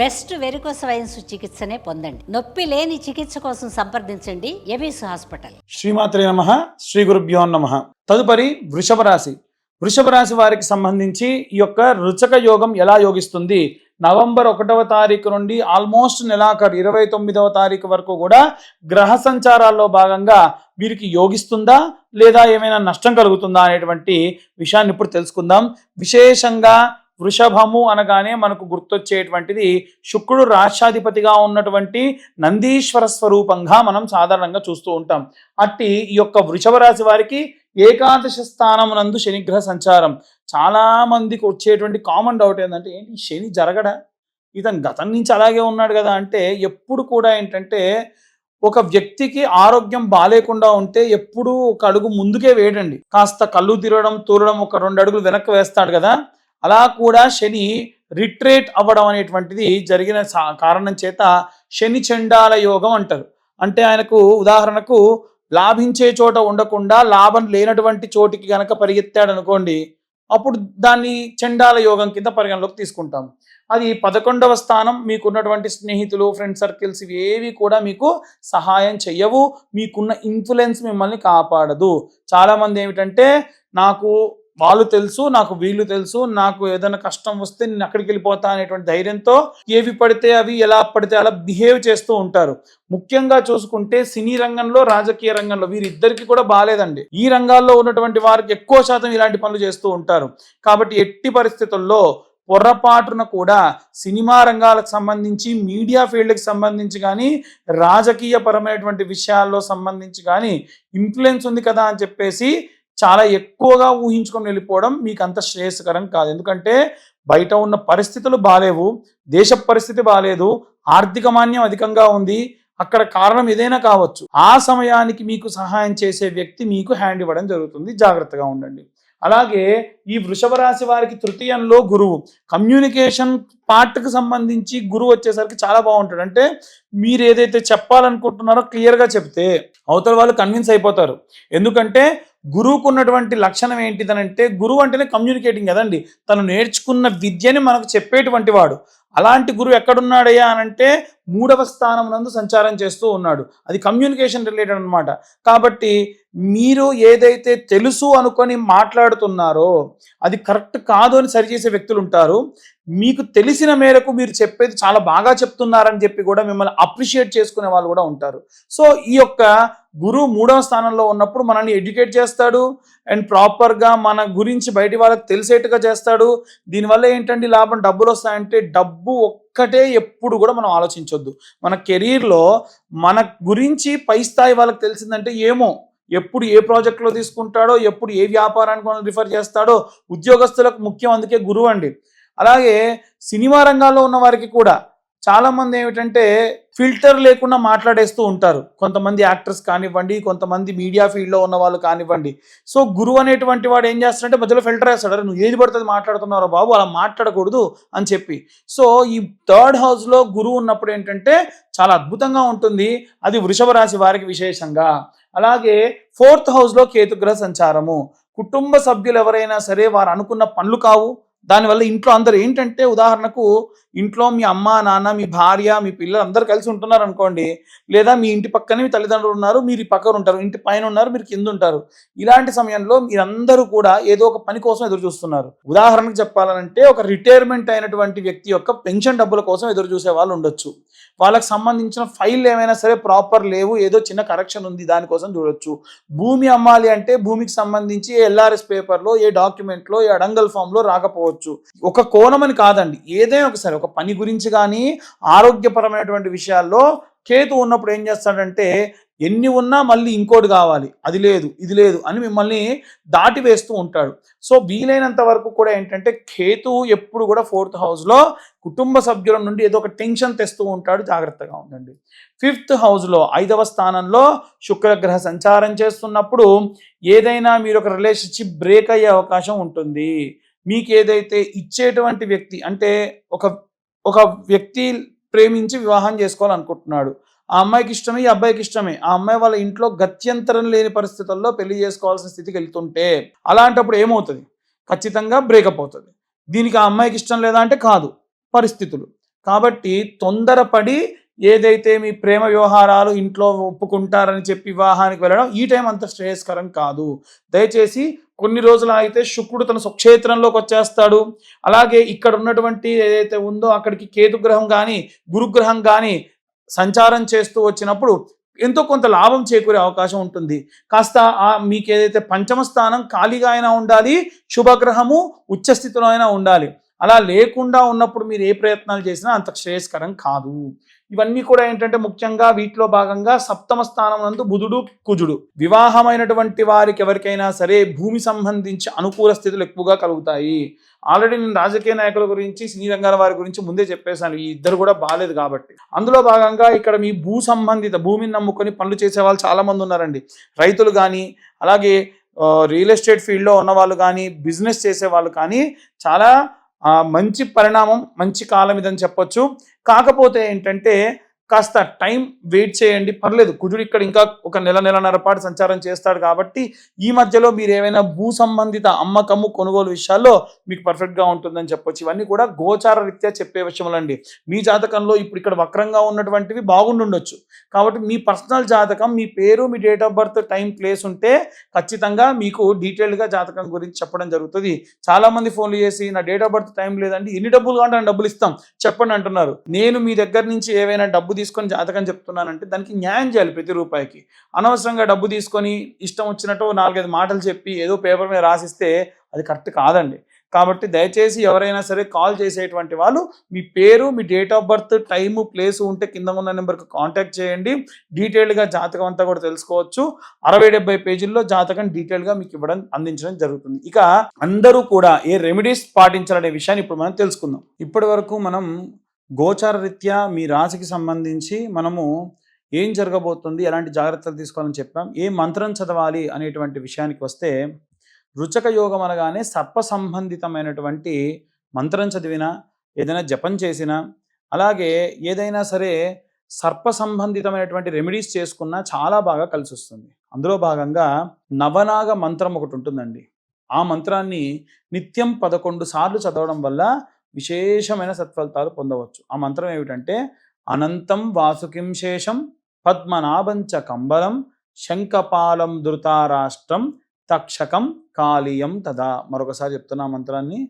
Best varicose wines చికిత్సనే పొందండి. నొప్పి లేని చికిత్స కోసం సంప్రదించండి. ఎబిస్ హాస్పిటల్. శ్రీమాత్రే నమ. శ్రీ గురుభ్యో నమ. తదుపరి వృషభ రాశి వృషభ రాశి వారికి సంబంధించి ఈ యొక్క రుచక యోగం ఎలా యోగిస్తుంది? నవంబర్ ఒకటవ తారీఖు నుండి ఆల్మోస్ట్ నెలాఖరు ఇరవై తొమ్మిదవ తారీఖు వరకు కూడా గ్రహ సంచారాల్లో భాగంగా వీరికి యోగిస్తుందా? లేదా ఏమైనా నష్టం కలుగుతుందా? అనేటువంటి విషయాన్ని ఇప్పుడు తెలుసుకుందాం. విశేషంగా వృషభము అనగానే మనకు గుర్తొచ్చేటువంటిది శుక్రుడు రాష్ట్రాధిపతిగా ఉన్నటువంటి నందీశ్వర స్వరూపంగా మనం సాధారణంగా చూస్తూ ఉంటాం. అట్టి ఈ యొక్క వృషభ రాశి వారికి ఏకాదశ స్థానమునందు శనిగ్రహ సంచారం. చాలా మందికి వచ్చేటువంటి కామన్ డౌట్ ఏంటంటే ఏంటి శని జరగడా? ఇతను గతం నుంచి అలాగే ఉన్నాడు కదా! అంటే ఎప్పుడు కూడా ఏంటంటే ఒక వ్యక్తికి ఆరోగ్యం బాగాలేకుండా ఉంటే ఎప్పుడు ఒక అడుగు ముందుకే వేయడండి. కాస్త కళ్ళు తిరగడం తూరడం ఒక రెండు అడుగులు వెనక్కి వేస్తాడు కదా! అలా కూడా శని రిట్రేట్ అవ్వడం అనేటువంటిది జరిగిన సా- కారణం చేత శని చండాల యోగం అంటారు. అంటే ఆయనకు ఉదాహరణకు లాభించే చోట ఉండకుండా లాభం లేనటువంటి చోటికి గనక పరిగెత్తాడు అనుకోండి అప్పుడు దాన్ని చండాల యోగం కింద పరిగణలోకి తీసుకుంటాం అది పదకొండవ స్థానం మీకున్నటువంటి స్నేహితులు ఫ్రెండ్ సర్కిల్స్ ఇవేవి ఏవి కూడా మీకు సహాయం చెయ్యవు మీకున్న ఇన్ఫ్లుయెన్స్ మిమ్మల్ని కాపాడదు. చాలామంది ఏమిటంటే నాకు వాళ్ళు తెలుసు నాకు వీళ్ళు తెలుసు నాకు ఏదైనా కష్టం వస్తే నేను అక్కడికి వెళ్ళిపోతా అనేటువంటి ధైర్యంతో ఏవి పడితే అవి ఎలా పడితే అలా బిహేవ్ చేస్తూ ఉంటారు. ముఖ్యంగా చూసుకుంటే సినీ రంగంలో రాజకీయ రంగంలో వీరిద్దరికి కూడా బాగాలేదండి ఈ రంగాల్లో ఉన్నటువంటి వారికి ఎక్కువ శాతం ఇలాంటి పనులు చేస్తూ ఉంటారు. కాబట్టి ఎట్టి పరిస్థితుల్లో పొరపాటున కూడా సినిమా రంగాలకు సంబంధించి మీడియా ఫీల్డ్కి సంబంధించి కానీ రాజకీయ పరమైనటువంటి విషయాల్లో సంబంధించి కానీ ఇన్ఫ్లుయెన్స్ ఉంది కదా అని చెప్పేసి చాలా ఎక్కువగా ఊహించుకొని వెళ్ళిపోవడం మీకు అంత శ్రేయస్కరం కాదు. ఎందుకంటే బయట ఉన్న పరిస్థితులు బాగాలేవు దేశ పరిస్థితి బాగాలేదు ఆర్థిక మాన్యం అధికంగా ఉంది. అక్కడ కారణం ఏదైనా కావచ్చు. ఆ సమయానికి మీకు సహాయం చేసే వ్యక్తి మీకు హ్యాండ్ ఇవ్వడం జరుగుతుంది. జాగ్రత్తగా ఉండండి. అలాగే ఈ వృషభ రాశి వారికి తృతీయంలో గురువు. కమ్యూనికేషన్ పార్ట్కి సంబంధించి గురువు వచ్చేసరికి చాలా బాగుంటాడు. అంటే మీరు ఏదైతే చెప్పాలనుకుంటున్నారో క్లియర్గా చెప్తే అవతల వాళ్ళు కన్విన్స్ అయిపోతారు. ఎందుకంటే గురువుకు ఉన్నటువంటి లక్షణం ఏంటిదనంటే గురువు అంటేనే కమ్యూనికేటింగ్ కదండి. తను నేర్చుకున్న విద్యని మనకు చెప్పేటువంటి వాడు. అలాంటి గురువు ఎక్కడున్నాడయ్యా అంటే మూడవ స్థానం నందు సంచారం చేస్తూ ఉన్నాడు. అది కమ్యూనికేషన్ రిలేటెడ్ అన్నమాట. కాబట్టి మీరు ఏదైతే తెలుసు అనుకొని మాట్లాడుతున్నారో అది కరెక్ట్ కాదు అని సరిచేసే వ్యక్తులు ఉంటారు. మీకు తెలిసిన మేరకు మీరు చెప్పేది చాలా బాగా చెప్తున్నారని చెప్పి కూడా మిమ్మల్ని అప్రిషియేట్ చేసుకునే వాళ్ళు కూడా ఉంటారు. సో ఈ యొక్క గురువు మూడవ స్థానంలో ఉన్నప్పుడు మనల్ని ఎడ్యుకేట్ చేస్తాడు అండ్ ప్రాపర్గా మన గురించి బయటి వాళ్ళకి తెలిసేట్టుగా చేస్తాడు. దీనివల్ల ఏంటంటే లాభం? డబ్బులు వస్తాయంటే డబ్బు ఒక్కటే ఎప్పుడు కూడా మనం ఆలోచించొద్దు. మన కెరీర్లో మన గురించి పై స్థాయి వాళ్ళకి తెలిసిందంటే ఏమో? ఎప్పుడు ఏ ప్రాజెక్ట్లో తీసుకుంటాడో? ఎప్పుడు ఏ వ్యాపారానికి మనం రిఫర్ చేస్తాడో? ఉద్యోగస్తులకు ముఖ్యం అందుకే గురువు అండి. అలాగే సినిమా రంగాల్లో ఉన్న వారికి కూడా చాలా మంది ఏమిటంటే ఫిల్టర్ లేకుండా మాట్లాడేస్తూ ఉంటారు. కొంతమంది యాక్టర్స్ కానివ్వండి కొంతమంది మీడియా ఫీల్డ్లో ఉన్న వాళ్ళు కానివ్వండి. సో గురువు అనేటువంటి వాడు ఏం చేస్తాడంటే మధ్యలో ఫిల్టర్ వేస్తాడు. "అరే, నువ్వు ఏది పడుతుంది మాట్లాడుతున్నారో బాబు అలా మాట్లాడకూడదు అని చెప్పి. సో ఈ థర్డ్ హౌస్లో గురువు ఉన్నప్పుడు ఏంటంటే చాలా అద్భుతంగా ఉంటుంది. అది వృషభ రాశి వారికి విశేషంగా. అలాగే ఫోర్త్ హౌస్లో కేతుగ్రహ సంచారము. కుటుంబ సభ్యులు ఎవరైనా సరే వారు అనుకున్న పనులు కావు. దానివల్ల ఇంట్లో అందరు ఏంటంటే ఉదాహరణకు ఇంట్లో మీ అమ్మ నాన్న మీ భార్య మీ పిల్లలు అందరు కలిసి ఉంటున్నారు అనుకోండి లేదా మీ ఇంటి పక్కనే మీ తల్లిదండ్రులు ఉన్నారు మీరు పక్కన ఉంటారు ఇంటి పైన ఉన్నారు మీరు కింద ఉంటారు. ఇలాంటి సమయంలో మీరందరూ కూడా ఏదో ఒక పని కోసం ఎదురు చూస్తున్నారు. ఉదాహరణకు చెప్పాలంటే ఒక రిటైర్మెంట్ అయినటువంటి వ్యక్తి యొక్క పెన్షన్ డబ్బుల కోసం ఎదురు చూసే వాళ్ళు ఉండొచ్చు. వాళ్ళకి సంబంధించిన ఫైల్ ఏమైనా సరే ప్రాపర్ లేవు ఏదో చిన్న కరెక్షన్ ఉంది దానికోసం చూడొచ్చు. భూమి అమ్మాలి అంటే భూమికి సంబంధించి ఎల్ఆర్ఎస్ పేపర్లో ఏ డాక్యుమెంట్లో ఏ అడంగల్ ఫామ్లో రాకపోవచ్చు. ఒక కోణం అని కాదండి. ఏదైనా ఒకసారి ఒక పని గురించి కానీ ఆరోగ్యపరమైనటువంటి విషయాల్లో కేతు ఉన్నప్పుడు ఏం చేస్తాడంటే ఎన్ని ఉన్నా మళ్ళీ ఇంకోటి కావాలి. అది లేదు ఇది లేదు అని మిమ్మల్ని దాటి వేస్తూ ఉంటాడు. సో వీలైనంత వరకు కూడా ఏంటంటే కేతు ఎప్పుడు కూడా ఫోర్త్ హౌస్లో కుటుంబ సభ్యుల నుండి ఏదో ఒక టెన్షన్ తెస్తూ ఉంటాడు జాగ్రత్తగా ఉండండి. ఫిఫ్త్ హౌస్లో ఐదవ స్థానంలో శుక్రగ్రహ సంచారం చేస్తున్నప్పుడు ఏదైనా మీరు ఒక రిలేషన్షిప్ బ్రేక్ అయ్యే అవకాశం ఉంటుంది. మీకు ఏదైతే ఇచ్చేటువంటి వ్యక్తి అంటే ఒక ఒక వ్యక్తి ప్రేమించి వివాహం చేసుకోవాలనుకుంటున్నాడు ఆ అమ్మాయికి ఇష్టమే ఈ అబ్బాయికి ఇష్టమే. ఆ అమ్మాయి వాళ్ళ ఇంట్లో గత్యంతరం లేని పరిస్థితుల్లో పెళ్ళి చేసుకోవాల్సిన స్థితికి వెళ్తుంటే అలాంటప్పుడు ఏమవుతుంది? ఖచ్చితంగా బ్రేకప్ అవుతుంది. దీనికి ఆ అమ్మాయికి ఇష్టం లేదా అంటే కాదు. పరిస్థితులు. కాబట్టి తొందరపడి ఏదైతే మీ ప్రేమ వ్యవహారాలు ఇంట్లో ఒప్పుకుంటారని చెప్పి వివాహానికి వెళ్ళడం ఈ టైం అంత శ్రేయస్కరం కాదు. దయచేసి కొన్ని రోజులు అయితే శుక్రుడు తన స్వక్షేత్రంలోకి వచ్చేస్తాడు. అలాగే ఇక్కడ ఉన్నటువంటి ఏదైతే ఉందో అక్కడికి కేతుగ్రహం కానీ గురుగ్రహం కానీ సంచారం చేస్తూ వచ్చినప్పుడు ఎంతో కొంత లాభం చేకూరే అవకాశం ఉంటుంది. కాస్త మీకు ఏదైతే పంచమ స్థానం ఖాళీగా అయినా ఉండాలి శుభగ్రహము ఉచ్చస్థితిలో అయినా ఉండాలి. అలా లేకుండా ఉన్నప్పుడు మీరు ఏ ప్రయత్నాలు చేసినా అంత శ్రేయస్కరం కాదు. ఇవన్నీ కూడా ఏంటంటే ముఖ్యంగా వీటిలో భాగంగా సప్తమ స్థానం నందు బుధుడు కుజుడు. వివాహమైనటువంటి వారికి ఎవరికైనా సరే భూమి సంబంధించి అనుకూల స్థితులు ఎక్కువగా కలుగుతాయి. ఆల్రెడీ నేను రాజకీయ నాయకుల గురించి సినీ రంగాల వారి గురించి ముందే చెప్పేశాను. ఈ ఇద్దరు కూడా బాగాలేదు కాబట్టి. అందులో భాగంగా ఇక్కడ మీ భూ సంబంధిత భూమిని నమ్ముకొని పనులు చేసే వాళ్ళు చాలామంది ఉన్నారండి. రైతులు కానీ అలాగే రియల్ ఎస్టేట్ ఫీల్డ్లో ఉన్న వాళ్ళు కానీ బిజినెస్ చేసే వాళ్ళు కానీ చాలా మంచి పరిణామం మంచి కాలం ఇదని చెప్పొచ్చు. కాకపోతే ఏంటంటే కాస్త టైం వెయిట్ చేయండి. పర్లేదు కుజుడు ఇక్కడ ఇంకా ఒక నెల నెలన్నర పాటు సంచారం చేస్తాడు కాబట్టి ఈ మధ్యలో మీరు ఏమైనా భూ సంబంధిత అమ్మకము కొనుగోలు విషయాల్లో మీకు పర్ఫెక్ట్గా ఉంటుందని చెప్పొచ్చు. ఇవన్నీ కూడా గోచార రీత్యా చెప్పే విషయములండి మీ జాతకంలో ఇప్పుడు ఇక్కడ వక్రంగా ఉన్నటువంటివి బాగుండుండొచ్చు. కాబట్టి మీ పర్సనల్ జాతకం మీ పేరు మీ date of birth time place ఉంటే ఖచ్చితంగా మీకు డీటెయిల్డ్గా జాతకం గురించి చెప్పడం జరుగుతుంది. చాలా మంది ఫోన్లు చేసి నా డేట్ ఆఫ్ బర్త్ టైం లేదండి ఎన్ని డబ్బులు కావాలంటే డబ్బులు ఇస్తాం చెప్పండి అంటున్నారు. నేను మీ దగ్గర నుంచి ఏవైనా డబ్బు తీసుకొని జాతకం చెప్తున్నానంటే దానికి న్యాయం చేయాలి ప్రతి రూపాయికి. అనవసరంగా డబ్బు తీసుకొని ఇష్టం వచ్చినట్టు నాలుగైదు మాటలు చెప్పి ఏదో పేపర్ మీద రాసిస్తే అది కరెక్ట్ కాదండి. కాబట్టి దయచేసి ఎవరైనా సరే కాల్ చేసేటువంటి వాళ్ళు మీ పేరు మీ date of birth time place ఉంటే కింద ఉన్న నెంబర్కి కాంటాక్ట్ చేయండి. డీటెయిల్డ్గా జాతకం అంతా కూడా తెలుసుకోవచ్చు. అరవై డెబ్బై పేజీల్లో జాతకం డీటెయిల్గా మీకు ఇవ్వడం అందించడం జరుగుతుంది. ఇక అందరూ కూడా ఏ రెమెడీస్ పాటించాలనే విషయాన్ని ఇప్పుడు మనం తెలుసుకుందాం. ఇప్పటి వరకు మనం గోచార రీత్యా మీ రాశికి సంబంధించి మనము ఏం జరగబోతుంది ఎలాంటి జాగ్రత్తలు తీసుకోవాలని చెప్పాం ఏ మంత్రం చదవాలి అనేటువంటి విషయానికి వస్తే రుచక యోగం అనగానే సర్ప సంబంధితమైనటువంటి మంత్రం చదివినా ఏదైనా జపం చేసినా అలాగే ఏదైనా సరే సర్ప సంబంధితమైనటువంటి రెమెడీస్ చేసుకున్నా చాలా బాగా కలిసి వస్తుంది అందులో భాగంగా నవనాగ మంత్రం ఒకటి ఉంటుందండి. ఆ మంత్రాన్ని నిత్యం పదకొండు సార్లు చదవడం వల్ల విశేషమైన సత్ఫలితాలు పొందవచ్చు. ఆ మంత్రం ఏమిటంటే అనంతం వాసుకిం శేషం పద్మనాభంచ కంబలం శంఖపాలం ధృతారాష్ట్రం తక్షకం కాళీయం తదా. మరొకసారి చెప్తున్నా మంత్రాన్ని.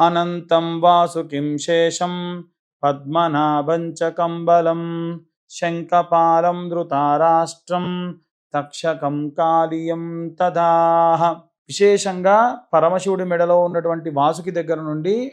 అనంతం వాసుకిం శేషం పద్మనాభంచ కంబలం శంఖపాలం ధృతారాష్ట్రం తక్షకం కాళీయం తదా విశేషంగా పరమశివుడి మెడలో ఉన్నటువంటి వాసుకి దగ్గర నుండి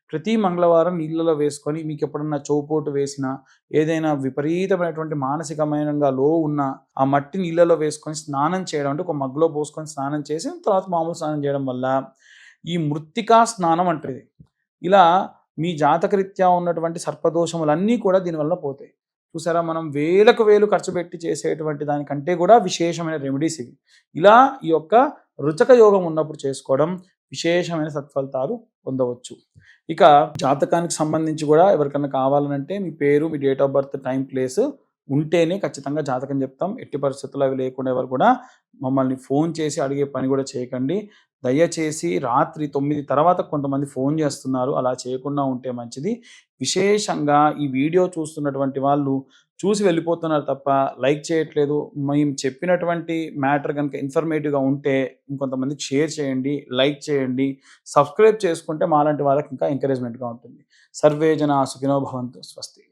ప్రతి మంగళవారం నీళ్ళలో వేసుకొని మీకు ఎప్పుడన్నా చౌపోటు వేసిన ఏదైనా విపరీతమైనటువంటి మానసికమైనగా లో ఉన్న ఆ మట్టి నీళ్ళలో వేసుకొని స్నానం చేయడం అంటే ఒక మగ్గులో పోసుకొని స్నానం చేసి తర్వాత మామూలు స్నానం చేయడం వల్ల ఈ మృత్తికా స్నానం అంటది. ఇలా మీ జాతకరీత్యా ఉన్నటువంటి సర్పదోషములన్నీ కూడా దీనివల్ల పోతాయి. చూసారా మనం వేలకు వేలు ఖర్చు పెట్టి చేసేటువంటి దానికంటే కూడా విశేషమైన రెమెడీస్ ఇవి. ఇలా ఈ యొక్క రుచక యోగం ఉన్నప్పుడు చేసుకోవడం విశేషమైన సత్ఫలితాలు పొందవచ్చు. ఇక జాతకానికి సంబంధించి కూడా ఎవరికైనా కావాలనంటే మీ పేరు మీ date of birth time place ఉంటేనే ఖచ్చితంగా జాతకం చెప్తాం. ఎట్టి పరిస్థితుల్లో అవి లేకుండా ఎవరు కూడా మమ్మల్ని ఫోన్ చేసి అడిగే పని కూడా చేయకండి. దయచేసి రాత్రి తొమ్మిది తర్వాత కొంతమంది ఫోన్ చేస్తున్నారు. అలా చేయకుండా ఉంటే మంచిది. విశేషంగా ఈ వీడియో చూస్తున్నటువంటి వాళ్ళు చూసి వెళ్ళిపోతున్నారు తప్ప లైక్ చేయట్లేదు. మేము చెప్పినటువంటి మ్యాటర్ కనుక ఇన్ఫర్మేటివ్గా ఉంటే ఇంకొంతమందికి షేర్ చేయండి లైక్ చేయండి సబ్స్క్రైబ్ చేసుకుంటే మాలాంటి వాళ్ళకి ఇంకా ఎంకరేజ్మెంట్గా ఉంటుంది. సర్వే జన సుఖినో భవంతు. స్వస్తి.